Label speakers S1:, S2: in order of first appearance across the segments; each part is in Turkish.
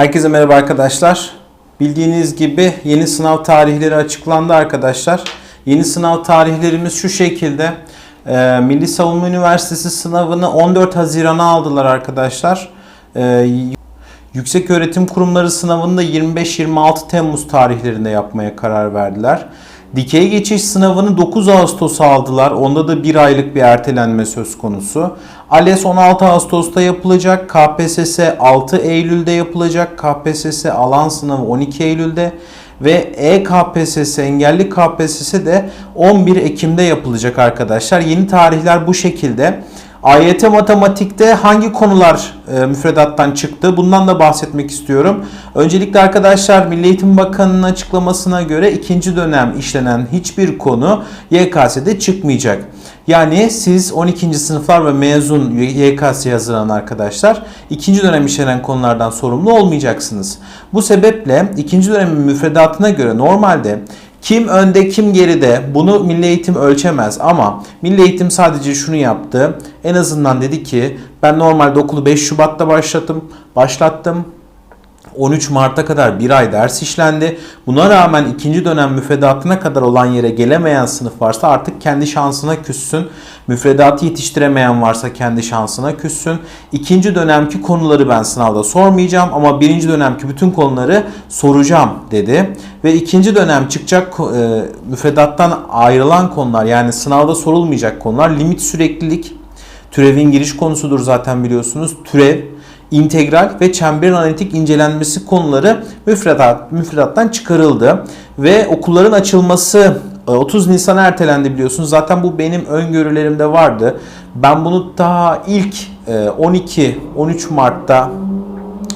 S1: Herkese merhaba arkadaşlar. Bildiğiniz gibi yeni sınav tarihleri açıklandı arkadaşlar. Yeni sınav tarihlerimiz şu şekilde. Ee, Milli Savunma Üniversitesi sınavını 14 Haziran'a aldılar arkadaşlar. Ee, Yüksek Öğretim Kurumları sınavını da 25-26 Temmuz tarihlerinde yapmaya karar verdiler. Dikey geçiş sınavını 9 Ağustos'a aldılar. Onda da bir aylık bir ertelenme söz konusu. ALES 16 Ağustos'ta yapılacak. KPSS 6 Eylül'de yapılacak. KPSS alan sınavı 12 Eylül'de. Ve E-KPSS, engelli KPSS de 11 Ekim'de yapılacak arkadaşlar. Yeni tarihler bu şekilde. AYT matematikte hangi konular e, müfredattan çıktı? Bundan da bahsetmek istiyorum. Öncelikle arkadaşlar Milli Eğitim Bakanı'nın açıklamasına göre ikinci dönem işlenen hiçbir konu YKS'de çıkmayacak. Yani siz 12. sınıflar ve mezun YKS'ye hazırlanan arkadaşlar ikinci dönem işlenen konulardan sorumlu olmayacaksınız. Bu sebeple ikinci dönemin müfredatına göre normalde kim önde kim geride bunu Milli Eğitim ölçemez ama Milli Eğitim sadece şunu yaptı. En azından dedi ki ben normalde okulu 5 Şubat'ta başlattım. Başlattım. 13 Mart'a kadar bir ay ders işlendi. Buna rağmen ikinci dönem müfredatına kadar olan yere gelemeyen sınıf varsa artık kendi şansına küssün. Müfredatı yetiştiremeyen varsa kendi şansına küssün. İkinci dönemki konuları ben sınavda sormayacağım ama birinci dönemki bütün konuları soracağım dedi. Ve ikinci dönem çıkacak e, müfredattan ayrılan konular yani sınavda sorulmayacak konular limit süreklilik, türevin giriş konusudur zaten biliyorsunuz. Türev, integral ve çemberin analitik incelenmesi konuları müfredat, müfredattan çıkarıldı. Ve okulların açılması 30 Nisan'a ertelendi biliyorsunuz. Zaten bu benim öngörülerimde vardı. Ben bunu daha ilk 12-13 Mart'ta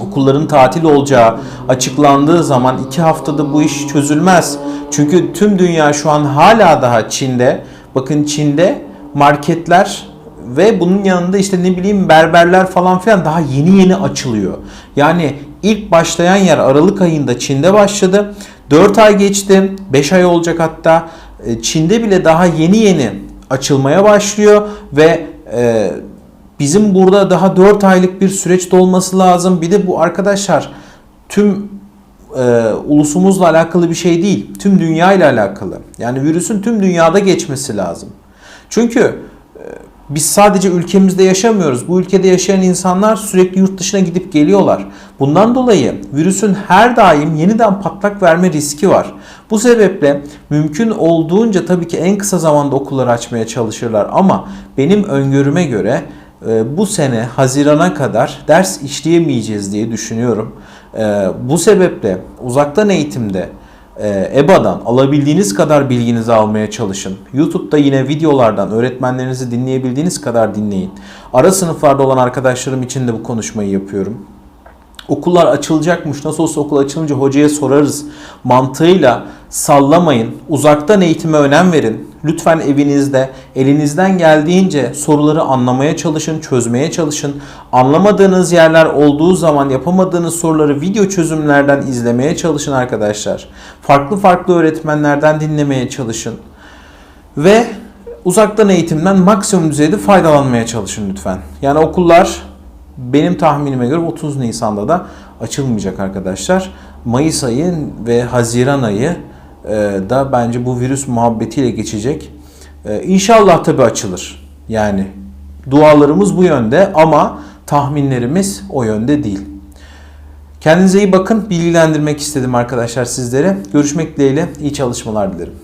S1: okulların tatil olacağı açıklandığı zaman iki haftada bu iş çözülmez. Çünkü tüm dünya şu an hala daha Çin'de. Bakın Çin'de marketler ve bunun yanında işte ne bileyim berberler falan filan daha yeni yeni açılıyor. Yani ilk başlayan yer Aralık ayında Çin'de başladı. 4 ay geçti. 5 ay olacak hatta. E, Çin'de bile daha yeni yeni açılmaya başlıyor ve e, bizim burada daha 4 aylık bir süreçte olması lazım. Bir de bu arkadaşlar tüm e, ulusumuzla alakalı bir şey değil. Tüm dünya ile alakalı. Yani virüsün tüm dünyada geçmesi lazım. Çünkü biz sadece ülkemizde yaşamıyoruz. Bu ülkede yaşayan insanlar sürekli yurt dışına gidip geliyorlar. Bundan dolayı virüsün her daim yeniden patlak verme riski var. Bu sebeple mümkün olduğunca tabii ki en kısa zamanda okulları açmaya çalışırlar ama benim öngörüme göre e, bu sene Haziran'a kadar ders işleyemeyeceğiz diye düşünüyorum. E, bu sebeple uzaktan eğitimde e, EBA'dan alabildiğiniz kadar bilginizi almaya çalışın. YouTube'da yine videolardan öğretmenlerinizi dinleyebildiğiniz kadar dinleyin. Ara sınıflarda olan arkadaşlarım için de bu konuşmayı yapıyorum. Okullar açılacakmış. Nasıl olsa okul açılınca hocaya sorarız. Mantığıyla sallamayın. Uzaktan eğitime önem verin. Lütfen evinizde elinizden geldiğince soruları anlamaya çalışın, çözmeye çalışın. Anlamadığınız yerler olduğu zaman yapamadığınız soruları video çözümlerden izlemeye çalışın arkadaşlar. Farklı farklı öğretmenlerden dinlemeye çalışın. Ve uzaktan eğitimden maksimum düzeyde faydalanmaya çalışın lütfen. Yani okullar benim tahminime göre 30 Nisan'da da açılmayacak arkadaşlar. Mayıs ayı ve Haziran ayı e, da bence bu virüs muhabbetiyle geçecek. E, İnşallah tabi açılır. Yani dualarımız bu yönde ama tahminlerimiz o yönde değil. Kendinize iyi bakın. Bilgilendirmek istedim arkadaşlar sizlere. Görüşmek dileğiyle. İyi çalışmalar dilerim.